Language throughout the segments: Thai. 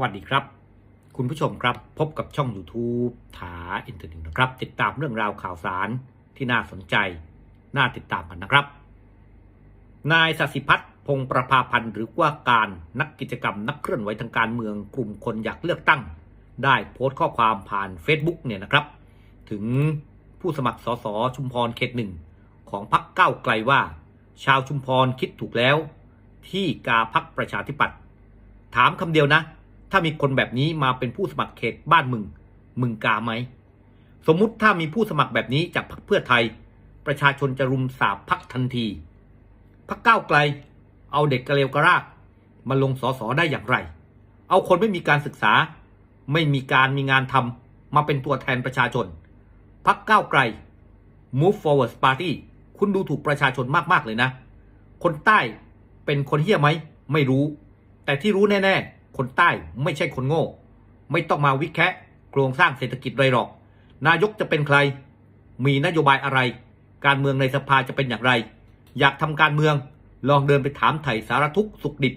วัสดีครับ คุณผู้ชมครับพบกับช่อง YouTube ถาอินเทอร์เน็ตนะครับ ติดตามเรื่องราวข่าวสารที่น่าสนใจ น่าติดตามกันนะครับ นายสัสิพัฒน์พงประภาพันธ์หรือว่าการนักกิจกรรมนักเคลื่อนไหวทางการเมืองกลุ่มคนอยากเลือกตั้ง ได้โพสต์ข้อความผ่าน Facebook เนี่ยนะครับ ถึงผู้สมัครสสชุมพรเขตหนึ่งของพรรคก้าไกลว่า ชาวชุมพรคิดถูกแล้ว ที่กาพักประชาธิปัตย์ถามคำเดียวนะ ถ้ามีคนแบบนี้มาเป็นผู้สมัครเขตบ้านมึง มึงกาไหม สมมุติถ้ามีผู้สมัครแบบนี้จากพรรคเพื่อไทย ประชาชนจะรุมสาบพักทันทีพักก้าวไกล เอาเด็กกระเลวกระรากมาลงสอสอได้อย่างไร เอาคนไม่มีการศึกษา ไม่มีการมีงานทำมาเป็นตัวแทนประชาชนพักก้าวไกล Move Forward Party คุณดูถูกประชาชนมาก ๆ เลยนะ คนใต้เป็นคนเฮี้ยไหม ไม่รู้ แต่ที่รู้แน่ ๆ คนใต้ไม่ใช่คนโง่ ไม่ต้องมาวิแคะโครงสร้างเศรษฐกิจไรหรอก นายกจะเป็นใคร มีนโยบายอะไร การเมืองในสภาจะเป็นอย่างไร อยากทำการเมือง ลองเดินไปถามไถ่สารทุกสุขดิบ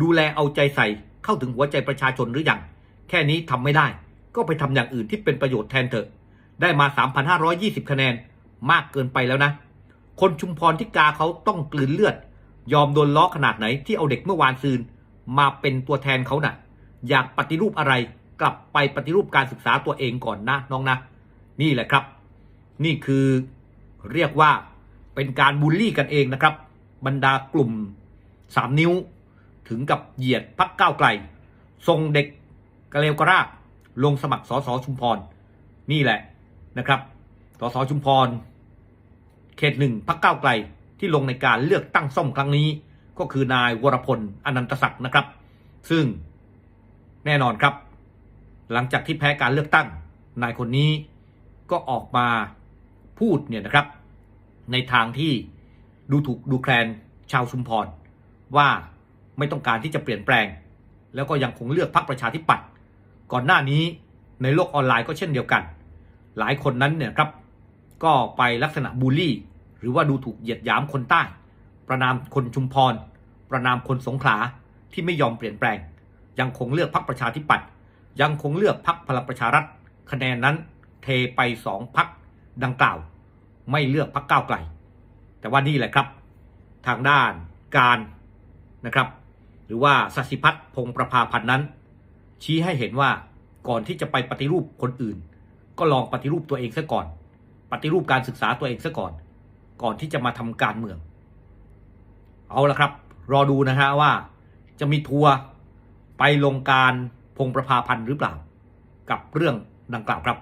ดูแลเอาใจใส่เข้าถึงหัวใจประชาชนหรืออยัง แค่นี้ทำไม่ได้ ก็ไปทำอย่างอื่นที่เป็นประโยชน์แทนเถอะ ได้มา 3,520 คะแนน มากเกินไปแล้วนะ คนชุมพรที่กาเขาต้องกลืนเลือด ยอมโดนล้อขนาดไหนที่เอาเด็กเมื่อวานซืน มาเป็นตัวแทนเขาน่ะ อยากปฏิรูปอะไรกลับไปปฏิรูปการศึกษาตัวเองก่อนนะน้องนะ นี่แหละครับ นี่คือเรียกว่าเป็นการบูลลี่กันเองนะครับ บรรดากลุ่มสามนิ้ว ถึงกับเหยียดพักก้าวไกลส่งเด็กกะเลวกระราลงสมัครสสชุมพร นี่แหละนะครับสสชุมพร เขตหนึ่งพักก้าวไกลที่ลงในการเลือกตั้งซ่อมครั้งนี้ ก็คือนายวรพลอนันตศักดิ์นะครับ ซึ่งแน่นอนครับ หลังจากที่แพ้การเลือกตั้ง นายคนนี้ก็ออกมาพูดเนี่ยนะครับ ในทางที่ดูถูกดูแคลนชาวชุมพรว่าไม่ต้องการที่จะเปลี่ยนแปลง แล้วก็ยังคงเลือกพรรคประชาธิปัตย์ก่อนหน้านี้ในโลกออนไลน์ก็เช่นเดียวกัน หลายคนนั้นเนี่ยครับก็ไปลักษณะบูลลี่ หรือว่าดูถูกเหยียดหยามคนใต้ ประนามคนชุมพร ประนามคนสงขลาที่ไม่ยอมเปลี่ยนแปลง ยังคงเลือกพรรคประชาธิปัตย์ยังคงเลือกพรรคพลังประชารัฐ คะแนนนั้นเทไปสองพรรคดังกล่าว ไม่เลือกพรรคก้าวไกล แต่ว่านี่แหละครับ ทางด้านการนะครับ หรือว่าสัสิพัฒน์พงประภาพันธ์นั้น ชี้ให้เห็นว่าก่อนที่จะไปปฏิรูปคนอื่น ก็ลองปฏิรูปตัวเองซะก่อน ปฏิรูปการศึกษาตัวเองซะก่อน ก่อนที่จะมาทำการเมือง เอาละครับ รอดูนะฮะว่าจะมีทัวร์ไปลงการพงประพาพันธ์หรือเปล่า กับเรื่องดังกล่าวครับ